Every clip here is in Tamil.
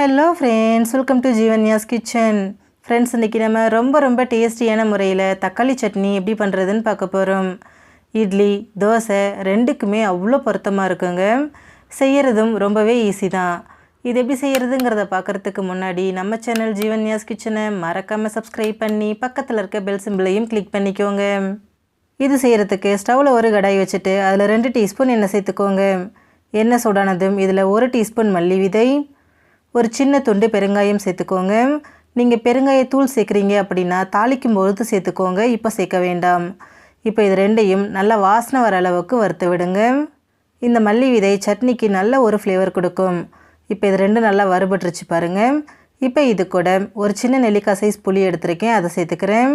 Hello friends welcome to Jeevanya's kitchen friends இன்றைக்கி நம்ம ரொம்ப ரொம்ப டேஸ்டியான முறையில் தக்காளி சட்னி எப்படி பண்ணுறதுன்னு பார்க்க போகிறோம் இட்லி தோசை ரெண்டுக்குமே அவ்வளோ பொருத்தமாக இருக்குங்க. செய்கிறதும் ரொம்பவே ஈஸி தான். இது எப்படி செய்கிறதுங்கிறத பார்க்குறதுக்கு முன்னாடி நம்ம சேனல் ஜீவன்யாஸ் கிச்சனை மறக்காமல் சப்ஸ்கிரைப் பண்ணி பக்கத்தில் இருக்க பெல் சிம்பிளையும் கிளிக் பண்ணிக்கோங்க. இது செய்கிறதுக்கு ஸ்டவ்வில் ஒரு கடாய் வச்சுட்டு அதில் ரெண்டு டீஸ்பூன் எண்ணெய் சேர்த்துக்கோங்க. எண்ணெய் சூடானதும் இதில் ஒரு டீஸ்பூன் மல்லி விதை ஒரு சின்ன துண்டு பெருங்காயம் சேர்த்துக்கோங்க. நீங்கள் பெருங்காயத்தூள் சேர்க்குறீங்க அப்படின்னா தாளிக்கும் பொழுது சேர்த்துக்கோங்க. இப்போ சேர்க்க வேண்டாம். இப்போ இது ரெண்டையும் நல்லா வாசனை வர அளவுக்கு வறுத்து விடுங்க. இந்த மல்லி விதை சட்னிக்கு நல்ல ஒரு ஃப்ளேவர் கொடுக்கும். இப்போ இது ரெண்டும் நல்லா வறுபட்டுருச்சு பாருங்கள் இப்போ இது கூட ஒரு சின்ன நெல்லிக்காய் சைஸ் புளி எடுத்திருக்கேன். அதை சேர்த்துக்கிறேன்.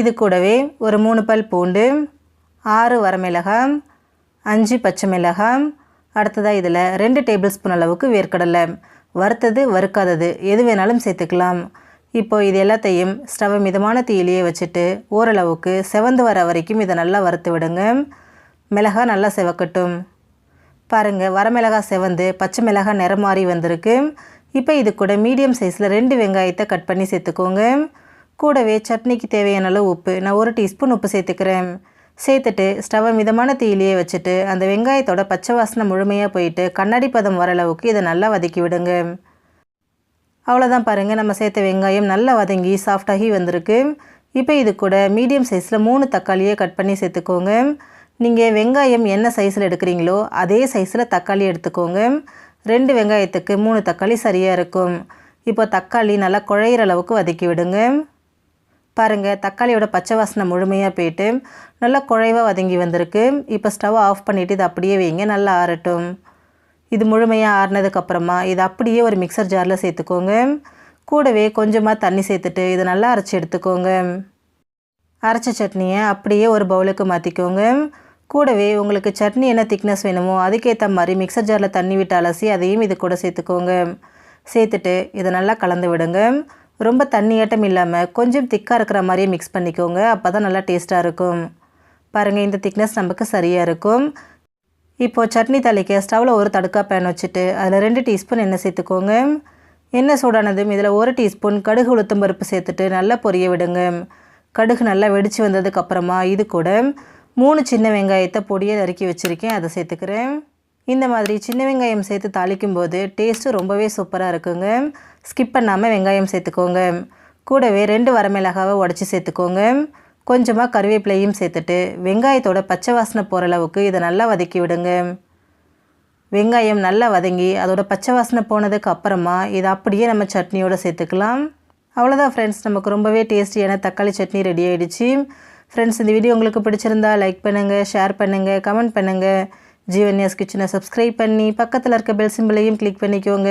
இது கூடவே ஒரு மூணு பல் பூண்டு ஆறு வரமிளகாய் அஞ்சு பச்சை மிளகாய் அடுத்ததாக இதில் ரெண்டு டேபிள் ஸ்பூன் அளவுக்கு வேர்க்கடலை. வறுத்தது வறுக்காதது எது வேணாலும் சேர்த்துக்கலாம். இப்போ இது எல்லாத்தையும் ஸ்டவ் மிதமான தீயிலேயே வச்சுட்டு ஓரளவுக்கு செவந்து வர வரைக்கும் இதை நல்லா வறுத்து விடுங்க. மிளகாய் நல்லா செவக்கட்டும். பாருங்கள் வரமிளகாய் செவந்து பச்சை மிளகாய் நிறம் மாறி வந்திருக்கு. இப்போ இது கூட மீடியம் சைஸில் ரெண்டு வெங்காயத்தை கட் பண்ணி சேர்த்துக்கோங்க. கூடவே சட்னிக்கு தேவையான அளவு உப்பு நான் ஒரு டீஸ்பூன் உப்பு சேர்த்துக்கிறேன். சேர்த்துட்டு ஸ்டவ்வை மிதமான தீயிலேயே வச்சுட்டு அந்த வெங்காயத்தோட பச்சை வாசனை முழுமையாக போயிட்டு கண்ணாடி பதம் வர அளவுக்கு இதை நல்லா வதக்கி விடுங்க. அவ்வளோதான் பாருங்கள் நம்ம சேர்த்த வெங்காயம் நல்லா வதங்கி சாஃப்டாகி வந்திருக்கு. இப்போ இது கூட மீடியம் சைஸில் மூணு தக்காளியை கட் பண்ணி சேர்த்துக்கோங்க. நீங்கள் வெங்காயம் என்ன சைஸில் எடுக்கிறீங்களோ அதே சைஸில் தக்காளி எடுத்துக்கோங்க. ரெண்டு வெங்காயத்துக்கு மூணு தக்காளி சரியாக இருக்கும். இப்போ தக்காளி நல்லா குழையிற அளவுக்கு வதக்கி விடுங்க. பாருங்கள் தக்காளியோட பச்சை வாசனை முழுமையாக போயிட்டு நல்லா குழைவாக வதங்கி வந்திருக்கு. இப்போ ஸ்டவ் ஆஃப் பண்ணிவிட்டு இதை அப்படியே வைங்க நல்லா ஆறட்டும். இது முழுமையாக ஆறினதுக்கப்புறமா இதை அப்படியே ஒரு மிக்சர் ஜாரில் சேர்த்துக்கோங்க. கூடவே கொஞ்சமாக தண்ணி சேர்த்துட்டு இதை நல்லா அரைச்சி எடுத்துக்கோங்க. அரைச்ச சட்னியை அப்படியே ஒரு பவுலுக்கு மாற்றிக்கோங்க கூடவே உங்களுக்கு சட்னி என்ன திக்னஸ் வேணுமோ அதுக்கேற்ற மாதிரி மிக்சர் ஜாரில் தண்ணி விட்டு அலசி அதையும் இது கூட சேர்த்துக்கோங்க. சேர்த்துட்டு இதை நல்லா கலந்து விடுங்க. ரொம்ப தண்ணியாட்டம் இல்லாமல் கொஞ்சம் திக்காக இருக்கிற மாதிரியே மிக்ஸ் பண்ணிக்கோங்க. அப்போ தான் நல்லா டேஸ்ட்டாக இருக்கும். பாருங்கள் இந்த திக்னஸ் நமக்கு சரியாக இருக்கும். இப்போது சட்னி தலைக்க ஸ்டவ்வில் ஒரு தடுக்கா பேன் வச்சுட்டு அதில் ரெண்டு டீஸ்பூன் எண்ணெய் சேர்த்துக்கோங்க. எண்ணெய் சூடானதும் இதில் ஒரு டீஸ்பூன் கடுகு உளுத்தம் பருப்பு சேர்த்துட்டு நல்லா பொரிய விடுங்க. கடுகு நல்லா வெடித்து வந்ததுக்கப்புறமா இது கூட மூணு சின்ன வெங்காயத்தை பொடியை நறுக்கி வச்சுருக்கேன். அதை சேர்த்துக்கிறேன். இந்த மாதிரி சின்ன வெங்காயம் சேர்த்து தாளிக்கும் போது டேஸ்ட்டு ரொம்பவே சூப்பராக இருக்குங்க. ஸ்கிப் பண்ணாமல் வெங்காயம் சேர்த்துக்கோங்க. கூடவே ரெண்டு வரமிளகாவை உடச்சி சேர்த்துக்கோங்க. கொஞ்சமாக கருவேப்பிலையும் சேர்த்துட்டு வெங்காயத்தோட பச்சை வாசனை போகிற அளவுக்கு இதை நல்லா வதக்கி விடுங்க. வெங்காயம் நல்லா வதங்கி அதோட பச்சை வாசனை போனதுக்கு அப்புறமா இதை அப்படியே நம்ம சட்னியோடு சேர்த்துக்கலாம். அவ்வளோதான் ஃப்ரெண்ட்ஸ் நமக்கு ரொம்பவே டேஸ்டியான தக்காளி சட்னி ரெடி ஆகிடுச்சு ஃப்ரெண்ட்ஸ் இந்த வீடியோ உங்களுக்கு பிடிச்சிருந்தா லைக் பண்ணுங்கள் ஷேர் பண்ணுங்கள் கமெண்ட் பண்ணுங்கள் ஜீவன்யாஸ் கிச்சனை சப்ஸ்கிரைப் பண்ணி பக்கத்தில் இருக்க பெல் சிம்பிளையும் கிளிக் பண்ணிக்கோங்க.